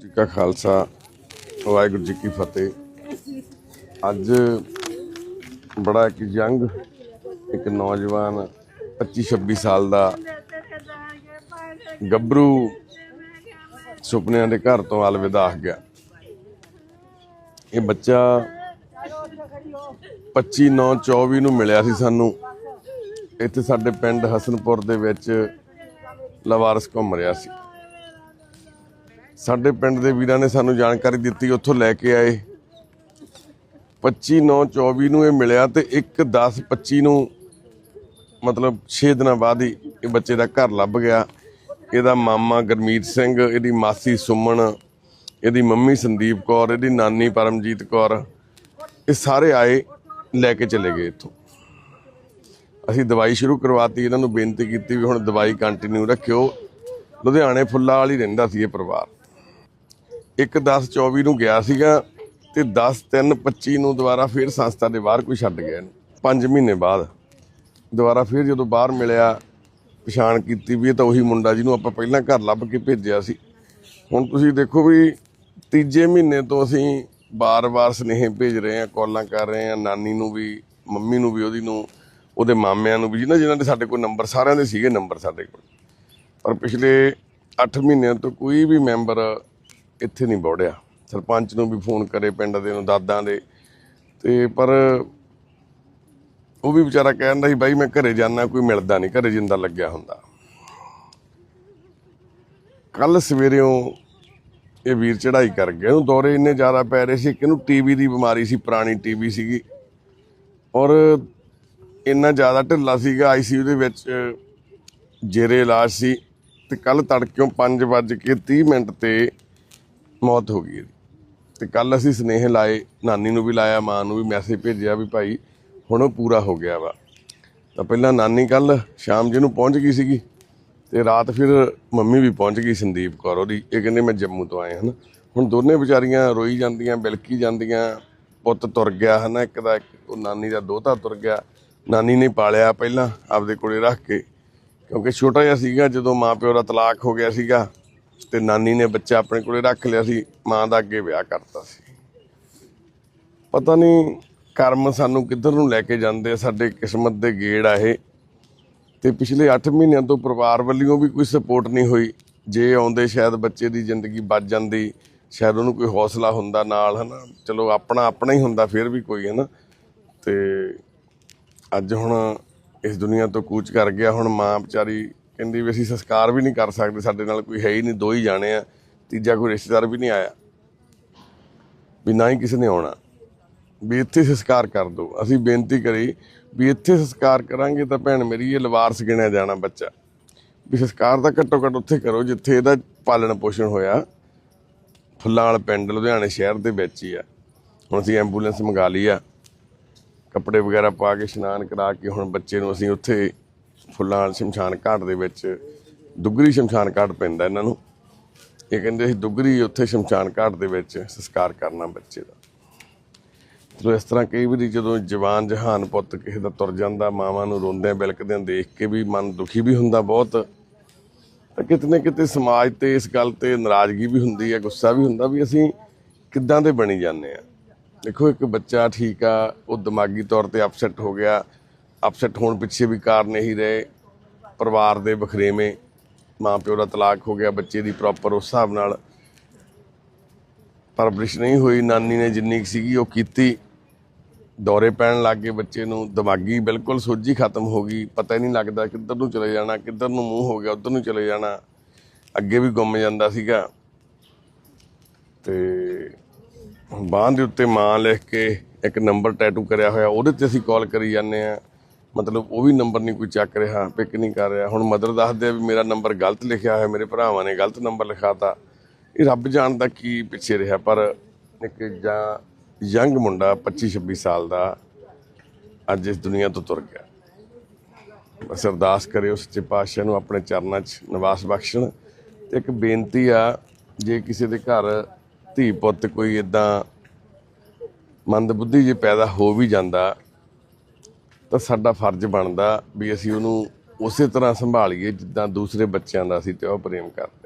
ਜੀ ਕਾ ਖਾਲਸਾ, ਵਾਹਿਗੁਰੂ ਜੀ ਕੀ ਫਤਿਹ। ਅੱਜ ਬੜਾ ਇੱਕ ਯੰਗ, ਇੱਕ ਨੌਜਵਾਨ 25 26 ਸਾਲ ਦਾ ਗੱਭਰੂ ਸੁਪਨਿਆਂ ਦੇ ਘਰ ਤੋਂ ਅਲਵਿਦਾ ਹੋ ਗਿਆ। ਇਹ ਬੱਚਾ 25 9 24 ਨੂੰ ਮਿਲਿਆ ਸੀ ਸਾਨੂੰ। ਇੱਥੇ ਸਾਡੇ ਪਿੰਡ ਹਸਨਪੁਰ ਦੇ ਵਿੱਚ ਲਵਾਰਸ ਘੁੰਮ ਰਿਹਾ ਸੀ। ਸਾਡੇ ਪਿੰਡ ਦੇ ਵੀਰਾਂ ਨੇ ਸਾਨੂੰ ਜਾਣਕਾਰੀ ਦਿੱਤੀ, ਉੱਥੋਂ ਲੈ ਕੇ ਆਏ। 25 9 24 ਨੂੰ ਇਹ ਮਿਲਿਆ ਤੇ 1 10 25 ਨੂੰ ਮਤਲਬ 6 ਦਿਨਾਂ ਬਾਅਦ ਹੀ ਇਹ ਬੱਚੇ ਦਾ ਘਰ ਲੱਭ ਗਿਆ। ਇਹਦਾ ਮਾਮਾ ਗਰਮੀਤ ਸਿੰਘ, ਇਹਦੀ ਮਾਸੀ ਸੁਮਨ, ਇਹਦੀ ਮੰਮੀ ਸੰਦੀਪ ਕੌਰ, ਇਹਦੀ ਨਾਨੀ ਪਰਮਜੀਤ ਕੌਰ, ਇਹ ਸਾਰੇ ਆਏ, ਲੈ ਕੇ ਚਲੇ ਗਏ ਇੱਥੋਂ। ਅਸੀਂ ਦਵਾਈ ਸ਼ੁਰੂ ਕਰਵਾਤੀ, ਇਹਨਾਂ ਨੂੰ ਬੇਨਤੀ ਕੀਤੀ ਵੀ ਹੁਣ ਦਵਾਈ ਕੰਟੀਨਿਊ ਰੱਖਿਓ। ਲੁਧਿਆਣੇ ਫੁੱਲਾ ਵਾਲੀ ਰਹਿੰਦਾ ਸੀ ਇਹ ਪਰਿਵਾਰ। 1 10 24 ਨੂੰ ਗਿਆ ਸੀਗਾ ਤੇ 10 3 25 ਨੂੰ ਦੁਬਾਰਾ ਫਿਰ ਸੰਸਥਾ ਦੇ ਬਾਹਰ ਕੋਈ ਛੱਡ ਗਿਆ ਇਹਨੂੰ। 5 ਮਹੀਨੇ ਬਾਅਦ। ਦੁਬਾਰਾ ਫਿਰ ਜਦੋਂ ਬਾਹਰ ਮਿਲਿਆ, ਪਛਾਣ ਕੀਤੀ ਵੀ ਇਹ ਤਾਂ ਉਹੀ ਮੁੰਡਾ ਜਿਹਨੂੰ ਆਪਾਂ ਪਹਿਲਾਂ ਘਰ ਲੱਭ ਕੇ ਭੇਜਿਆ ਸੀ। ਹੁਣ ਤੁਸੀਂ ਦੇਖੋ ਵੀ ਤੀਜੇ ਮਹੀਨੇ ਤੋਂ ਅਸੀਂ ਬਾਰ-ਬਾਰ ਸੁਨੇਹੇ ਭੇਜ ਰਹੇ ਹਾਂ, ਕਾਲਾਂ ਕਰ ਰਹੇ ਹਾਂ, ਨਾਨੀ ਨੂੰ ਵੀ, ਮੰਮੀ ਨੂੰ ਵੀ, ਉਹਦੀ ਨੂੰ, ਉਹਦੇ ਮਾਮਿਆਂ ਨੂੰ ਵੀ ਜਿਹਨਾਂ ਜਿਨ੍ਹਾਂ ਦੇ ਸਾਡੇ ਕੋਲ ਨੰਬਰ, ਸਾਰਿਆਂ ਦੇ ਸੀਗੇ ਨੰਬਰ ਸਾਡੇ ਕੋਲ। ਪਰ ਪਿਛਲੇ 8 ਮਹੀਨਿਆਂ ਤੋਂ ਕੋਈ ਵੀ ਮੈਂਬਰ ਇੱਥੇ ਨਹੀਂ ਬੋੜਿਆ। ਸਰਪੰਚ ਨੂੰ ਵੀ ਫੋਨ ਕਰੇ ਪਿੰਡ ਦੇ ਨੂੰ, ਦਾਦਾਂ ਦੇ। ਤੇ ਪਰ ਉਹ ਵੀ ਵਿਚਾਰਾ ਕਹਿੰਦਾ ਸੀ, ਬਾਈ, ਮੈਂ ਘਰੇ ਜਾਣਾ ਕੋਈ ਮਿਲਦਾ ਨਹੀਂ, ਘਰੇ ਜਿੰਦਾ ਲੱਗਿਆ ਹੁੰਦਾ। ਕੱਲ ਸਵੇਰੇੋਂ ਇਹ ਵੀਰ ਚੜਾਈ ਕਰ ਗਿਆ। ਉਹਨੂੰ ਦੌਰੇ ਇੰਨੇ ਜ਼ਿਆਦਾ ਪੈ ਰਹੇ ਸੀ ਕਿ ਇਹਨੂੰ ਟੀਵੀ ਦੀ ਬਿਮਾਰੀ ਸੀ, ਪੁਰਾਣੀ ਟੀਵੀ ਸੀਗੀ। ਔਰ ਇੰਨਾ ਜ਼ਿਆਦਾ ਢਿੱਲਾ ਸੀਗਾ ਆਈਸੀਯੂ ਦੇ ਵਿੱਚ ਜੇਰੇ ਇਲਾਜ ਸੀ। ਤੇ ਕੱਲ ਤੜਕਿਓਂ 5 ਵੱਜ ਕੇ 30 ਮਿੰਟ ਤੇ ਮੌਤ ਹੋ ਗਈ ਇਹਦੀ। ਤੇ ਕੱਲ ਅਸੀਂ ਸਨੇਹ ਲਾਏ, ਨਾਨੀ ਨੂੰ ਵੀ ਲਾਇਆ, ਮਾਂ ਨੂੰ ਵੀ ਮੈਸੇਜ ਭੇਜਿਆ ਵੀ ਭਾਈ ਹੁਣ ਉਹ ਪੂਰਾ ਹੋ ਗਿਆ ਵਾ। ਤਾਂ ਪਹਿਲਾਂ ਨਾਨੀ ਕੱਲ ਸ਼ਾਮ ਜੀ ਨੂੰ ਪਹੁੰਚ ਗਈ ਸੀਗੀ ਤੇ ਰਾਤ ਫਿਰ ਮੰਮੀ ਵੀ ਪਹੁੰਚ ਗਈ ਸੰਦੀਪ ਕੌਰ ਉਹਦੀ। ਇਹ ਕਹਿੰਦੇ ਮੈਂ ਜੰਮੂ ਤੋਂ ਆਏ ਹਨ। ਹੁਣ ਦੋਨੇ ਵਿਚਾਰੀਆਂ ਰੋਈ ਜਾਂਦੀਆਂ, ਬਿਲਕੀ ਜਾਂਦੀਆਂ, ਪੁੱਤ ਤੁਰ ਗਿਆ, ਹਨਾ, ਇੱਕ ਦਾ ਇੱਕ, ਉਹ ਨਾਨੀ ਦਾ ਦੋਤਾ ਤੁਰ ਗਿਆ। ਨਾਨੀ ਨੇ ਪਾਲਿਆ ਪਹਿਲਾਂ ਆਪਦੇ ਕੋਲੇ ਰੱਖ ਕੇ, ਕਿਉਂਕਿ ਛੋਟਾ ਜਿਹਾ ਸੀਗਾ ਜਦੋਂ ਮਾਂ ਪਿਓ ਦਾ ਤਲਾਕ ਹੋ ਗਿਆ ਸੀਗਾ। ਤੇ ਨਾਨੀ ਨੇ ਬੱਚਾ ਆਪਣੇ ਕੋਲੇ ਰੱਖ ਲਿਆ ਸੀ, ਮਾਂ ਦਾ ਅੱਗੇ ਵਿਆਹ ਕਰਤਾ ਸੀ। ਪਤਾ ਨਹੀਂ ਕਰਮ ਸਾਨੂੰ ਕਿੱਧਰ ਨੂੰ ਲੈ ਕੇ ਜਾਂਦੇ ਆ, ਸਾਡੇ ਕਿਸਮਤ ਦੇ ਗੇੜ ਆ ਇਹ। ਤੇ ਪਿਛਲੇ 8 ਮਹੀਨਿਆਂ ਤੋਂ ਪਰਿਵਾਰ ਵੱਲੋਂ ਵੀ ਕੋਈ ਸਪੋਰਟ ਨਹੀਂ ਹੋਈ। ਜੇ ਆਉਂਦੇ ਸ਼ਾਇਦ ਬੱਚੇ ਦੀ ਜ਼ਿੰਦਗੀ ਬਚ ਜਾਂਦੀ, ਸ਼ਾਇਦ ਉਹਨੂੰ ਕੋਈ ਹੌਸਲਾ ਹੁੰਦਾ ਨਾਲ, ਹਨਾ। ਚਲੋ, ਆਪਣਾ ਆਪਣਾ ਹੀ ਹੁੰਦਾ, ਫਿਰ ਵੀ ਕੋਈ, ਹਨਾ। ਤੇ ਅੱਜ ਹੁਣ ਇਸ ਦੁਨੀਆ ਤੋਂ ਕੂਚ ਕਰ ਗਿਆ, ਹੁਣ ਮਾਂ ਵਿਚਾਰੀ ਕਹਿੰਦੀ ਵੀ ਅਸੀਂ ਸੰਸਕਾਰ ਵੀ ਨਹੀਂ ਕਰ ਸਕਦੇ, ਸਾਡੇ ਨਾਲ ਕੋਈ ਹੈ ਹੀ ਨਹੀਂ, ਦੋ ਹੀ ਜਾਣੇ ਆ, ਤੀਜਾ ਕੋਈ ਰਿਸ਼ਤੇਦਾਰ ਵੀ ਨਹੀਂ ਆਇਆ। ਵੀ ਨਾ ਹੀ ਕਿਸੇ ਨੇ ਆਉਣਾ। ਵੀ ਇੱਥੇ ਸੰਸਕਾਰ ਕਰ ਦਿਓ ਅਸੀਂ ਬੇਨਤੀ ਕਰੀ ਵੀ ਇੱਥੇ ਸੰਸਕਾਰ ਕਰਾਂਗੇ ਤਾਂ ਭੈਣ ਮੇਰੀ ਇਹ ਲਵਾਰਸ ਗਿਣਿਆ ਜਾਣਾ ਬੱਚਾ। ਵੀ ਸੰਸਕਾਰ ਤਾਂ ਘੱਟੋ ਘੱਟ ਉੱਥੇ ਕਰੋ, ਜਿੱਥੇ ਇਹਦਾ ਪਾਲਣ ਪੋਸ਼ਣ ਹੋਇਆ। ਫੁੱਲਾਂ ਵਾਲਾ ਪਿੰਡ, ਲੁਧਿਆਣੇ ਸ਼ਹਿਰ ਦੇ ਵਿੱਚ ਹੀ ਆ। ਹੁਣ ਅਸੀਂ ਐਂਬੂਲੈਂਸ ਮੰਗਾ ਲਈ ਆ। ਕੱਪੜੇ ਵਗੈਰਾ ਪਾ ਕੇ ਇਸ਼ਨਾਨ ਕਰਾ ਕੇ ਹੁਣ ਬੱਚੇ ਨੂੰ ਅਸੀਂ ਉੱਥੇ ਫੁੱਲਾਂ ਵਾਲੇ ਸ਼ਮਸ਼ਾਨ ਘਾਟ ਦੇ ਵਿੱਚ ਦੁੱਗਰੀ ਸ਼ਮਸ਼ਾਨ ਘਾਟ ਪੈਂਦਾ ਇਹਨਾਂ ਨੂੰ। ਇਹ ਕਹਿੰਦੇ ਸੀ ਦੁੱਗਰੀ ਉੱਥੇ ਸ਼ਮਸ਼ਾਨ ਘਾਟ ਦੇ ਵਿੱਚ ਸੰਸਕਾਰ ਕਰਨਾ ਬੱਚੇ ਦਾ। ਜਦੋਂ ਇਸ ਤਰ੍ਹਾਂ ਕਈ ਵਾਰੀ ਜਦੋਂ ਜਵਾਨ ਜਹਾਨ ਪੁੱਤ ਕਿਸੇ ਦਾ ਤੁਰ ਜਾਂਦਾ, ਮਾਵਾਂ ਨੂੰ ਰੋਂਦਿਆਂ ਬਿਲਕਦਿਆਂ ਦੇਖ ਕੇ ਵੀ ਮਨ ਦੁਖੀ ਵੀ ਹੁੰਦਾ ਬਹੁਤ। ਤਾਂ ਕਿਤੇ ਨਾ ਕਿਤੇ ਸਮਾਜ ਤੇ ਇਸ ਗੱਲ ਤੇ ਨਾਰਾਜ਼ਗੀ ਵੀ ਹੁੰਦੀ ਹੈ, ਗੁੱਸਾ ਵੀ ਹੁੰਦਾ ਵੀ ਅਸੀਂ ਕਿੱਦਾਂ ਦੇ ਬਣੀ ਜਾਂਦੇ ਆ ਦੇਖੋ ਇੱਕ ਬੱਚਾ ਠੀਕ ਆ, ਉਹ ਦਿਮਾਗੀ ਤੌਰ ਤੇ ਅਪਸੈਟ ਹੋ ਗਿਆ ਅਪਸੈਟ ਹੋਣ ਪਿੱਛੇ ਵੀ ਕਾਰਨ ਇਹੀ ਰਹੇ। ਪਰਿਵਾਰ ਦੇ ਬਖਰੇਵੇਂ ਮਾਂ ਪਿਓ ਦਾ ਤਲਾਕ ਹੋ ਗਿਆ, ਬੱਚੇ ਦੀ ਪ੍ਰੋਪਰ ਉਸ ਹਿਸਾਬ ਨਾਲ ਪਰਵਰਿਸ਼ ਨਹੀਂ ਹੋਈ। ਨਾਨੀ ਨੇ ਜਿੰਨੀ ਕੁ ਸੀਗੀ ਉਹ ਕੀਤੀ। ਦੌਰੇ ਪੈਣ ਲੱਗ ਗਏ ਬੱਚੇ ਨੂੰ। ਦਿਮਾਗੀ ਬਿਲਕੁਲ ਸੋਝੀ ਖਤਮ ਹੋ ਗਈ। ਪਤਾ ਹੀ ਨਹੀਂ ਲੱਗਦਾ ਕਿੱਧਰ ਨੂੰ ਚਲੇ ਜਾਣਾ, ਕਿੱਧਰ ਨੂੰ ਮੂੰਹ ਹੋ ਗਿਆ, ਉਧਰ ਨੂੰ ਚਲੇ ਜਾਣਾ। ਅੱਗੇ ਵੀ ਗੁੰਮ ਜਾਂਦਾ ਸੀਗਾ। ਤੇ ਬਾਂਹ ਦੇ ਉੱਤੇ ਮਾਂ ਲਿਖ ਕੇ ਇੱਕ ਨੰਬਰ ਟੈਟੂ ਕਰਿਆ ਹੋਇਆ, ਉਹਦੇ ਤੇ ਅਸੀਂ ਕਾਲ ਕਰੀ ਜਾਂਦੇ ਆ ਮਤਲਬ ਉਹ ਵੀ ਨੰਬਰ ਨਹੀਂ ਕੋਈ ਚੱਕ ਰਿਹਾ ਪਿਕ ਨਹੀਂ ਕਰ ਰਿਹਾ। ਹੁਣ ਮਦਰ ਦੱਸਦੇ ਆ ਵੀ ਮੇਰਾ ਨੰਬਰ ਗਲਤ ਲਿਖਿਆ ਹੋਇਆ, ਮੇਰੇ ਭਰਾਵਾਂ ਨੇ ਗਲਤ ਨੰਬਰ ਲਿਖਾਤਾ। ਇਹ ਰੱਬ ਜਾਣਦਾ ਕੀ ਪਿੱਛੇ ਰਿਹਾ, ਪਰ ਇੱਕ ਜਾਂ ਯੰਗ ਮੁੰਡਾ 25 26 ਸਾਲ ਦਾ ਅੱਜ ਇਸ ਦੁਨੀਆ ਤੋਂ ਤੁਰ ਗਿਆ। ਬਸ ਅਰਦਾਸ ਕਰਿਓ ਸੱਚੇ ਪਾਤਸ਼ਾਹ ਨੂੰ ਆਪਣੇ ਚਰਨਾਂ 'ਚ ਨਿਵਾਸ ਬਖਸ਼ਣ। ਤੇ ਇੱਕ ਬੇਨਤੀ ਆ, ਜੇ ਕਿਸੇ ਦੇ ਘਰ ਧੀ ਪੁੱਤ ਕੋਈ ਇਦਾਂ ਮੰਦਬੁੱਧੀ ਜੇ ਪੈਦਾ ਹੋ ਵੀ ਜਾਂਦਾ ਤਾਂ ਸਾਡਾ ਫਰਜ਼ ਬਣਦਾ ਵੀ ਅਸੀਂ ਉਹਨੂੰ ਉਸੇ ਤਰ੍ਹਾਂ ਸੰਭਾਲੀਏ ਜਿੱਦਾਂ ਦੂਸਰੇ ਬੱਚਿਆਂ ਦਾ ਅਸੀਂ ਤੇ ਉਹ ਪ੍ਰੇਮ ਕਰਦੇ।